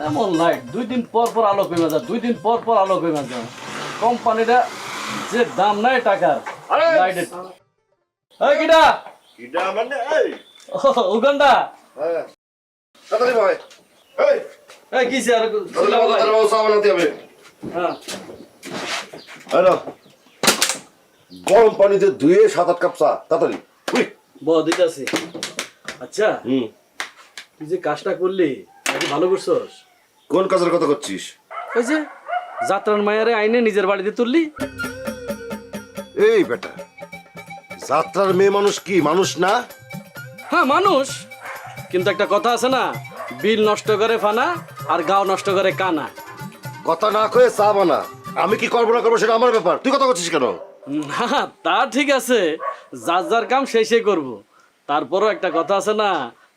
এমন লাইট দুই দিন পর পর আলো কমে যায় দুই দিন পর পর আলো কমে যায়। কোম্পানিটা যে দাম নাই টাকার! লাইটের এই কিটা কিডা মানে এই। ও, উগান্ডা? হ্যাঁ। তাড়াতাড়ি ভাই। এই। এই তাহলে আমাদের তার ব্যবস্থা হবে। হ্যাঁ। হ্যালো গরম পানিতে ধুয়ে সাত আট কাপ চা তাড়াতাড়ি। ব দিতেছি। আচ্ছা হুম। তুই যে কাজটা করলি ভালো করছস? কোন কাজের কথা করছিস? ওই যে যাত্রার মায়ারে আইনে নিজের বাড়িতে তুললি? এই বেটা যাত্রার মেয়ে মানুষ কি মানুষ না? হ্যাঁ মানুষ। কিন্তু একটা কথা আছে না বিল নষ্ট করে ফানা আর গাও নষ্ট করে কানা। কথা না কয়ে চা বানা। আমি কি করব না করব সেটা আমার ব্যাপার? তুই কথা করছিস কেন? না তা ঠিক আছে। যার যার কাম সেই করব। তারপরও একটা কথা আছে না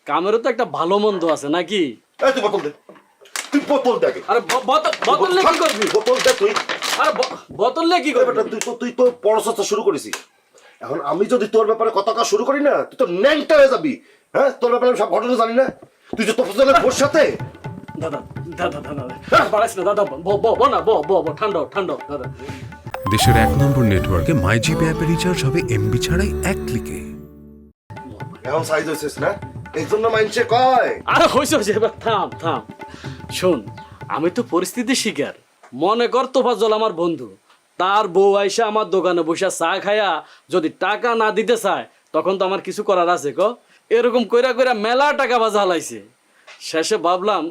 কামেরও তো একটা ভালো মন্দ আছে নাকি? এই তুই বোতল দে। তুই বোতল দে আগে। আরে বোতল নিয়ে কি করবি? বোতল দে তুই। আরে বোতল নিয়ে কি করবি? বেটা তুই তো তুই তো পড়াশোনা শুরু করেছিস। এখন আমি যদি তোর ব্যাপারে কথা কাজ শুরু করি না তুই তো ন্যাংটা হয়ে যাবি। হ্যাঁ? তোর ব্যাপারে আমি সব ঘটনা জানি না। তুই যে তোর বোর সাথে? দাদা দাদা দাদা দাদা। বাড়াইস না দাদা ব ব ব না ব ব ব ঠান্ডা ঠান্ডা দাদা। দেশের এক নম্বর নেটওয়ার্কে মাই জিপি অ্যাপে রিচার্জ হবে এমবি ছাড়াই এক ক্লিকে। এখন সাইজ হয়েছিস না? এই জন্য মাইনসে কয়। আরে হয়েছে হয়েছে এবার থাম থাম। শোন আমি তো পরিস্থিতি শিকার। মনে কর তোফাজল আমার বন্ধু। তার বউ আইসা আমার দোকানে বসে চা খায়া যদি টাকা না দিতে চায় তখন তো আমার কিছু করার আছে ক। এরকম কইরা কইরা মেলা টাকা বাজা হালাইছে। শেষে ভাবলাম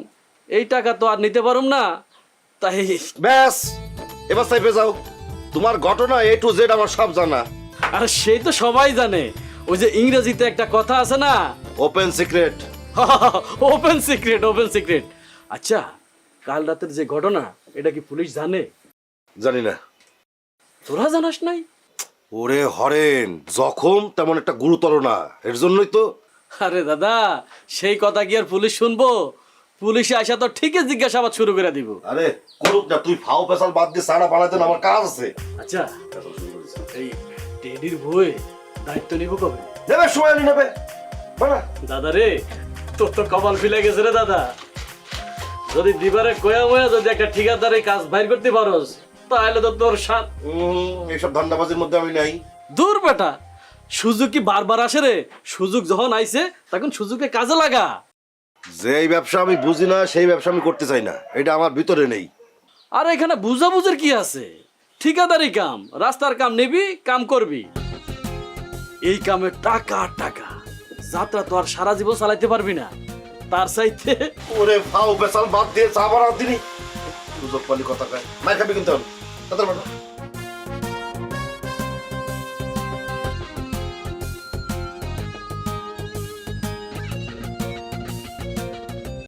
এই টাকা তো আর নিতে পারুম না। তাই ব্যাস এবার সাইফে যাও। তোমার ঘটনা এ টু জেড আমার সব জানা। আরে সেই তো সবাই জানে। ওই যে ইংরেজিতে একটা কথা আছে না? Open secret open secret open secret আচ্ছা কাল রাতের যে ঘটনা এটা কি পুলিশ জানে? জানি না। তোরা জানাস নাই? ওরে হরেন জখম তেমন একটা গুরুতর না। এর জন্যই তো। আরে দাদা সেই কথা কি আর পুলিশ শুনব? পুলিশে আসা তো ঠিকই জিজ্ঞাসাবাদ শুরু করে দিব। আরে করুক না তুই ফাও পেশাল বাদ দিয়ে সাড়া বানাতে আমার কাজ আছে। আচ্ছা এই টেডির বই দায়িত্ব নিব কবে? নেবে সময় নেবে। দাদা রে তোর তো কপাল ফিলে গেছে রে দাদা। যদি দিবারে কয়া ময়া যদি একটা ঠিকাদারে কাজ বাইর করতে পারোস তাহলে তো তোর সাত এইসব ধান্দাবাজির মধ্যে আমি নাই। দূর বেটা সুযোগ কি বারবার আসে রে? সুযোগ যখন আইছে তখন সুযোগে কাজে লাগা। যেই ব্যবসা আমি বুঝি না সেই ব্যবসা আমি করতে চাই না। এটা আমার ভিতরে নেই। আর এখানে বুঝাবুঝের কি আছে? ঠিকাদারি কাম রাস্তার কাম নিবি কাম করবি। এই কামে টাকা টাকা। যাত্রা তো আর সারা জীবন চালাইতে পারবি না। তার চাইতে। ওরে ফাও বেসাল বাদ দিয়ে চা বানাও দিনি। সুযোগ পালি কথা কয়। মাই খাবি কিন্তু তাদের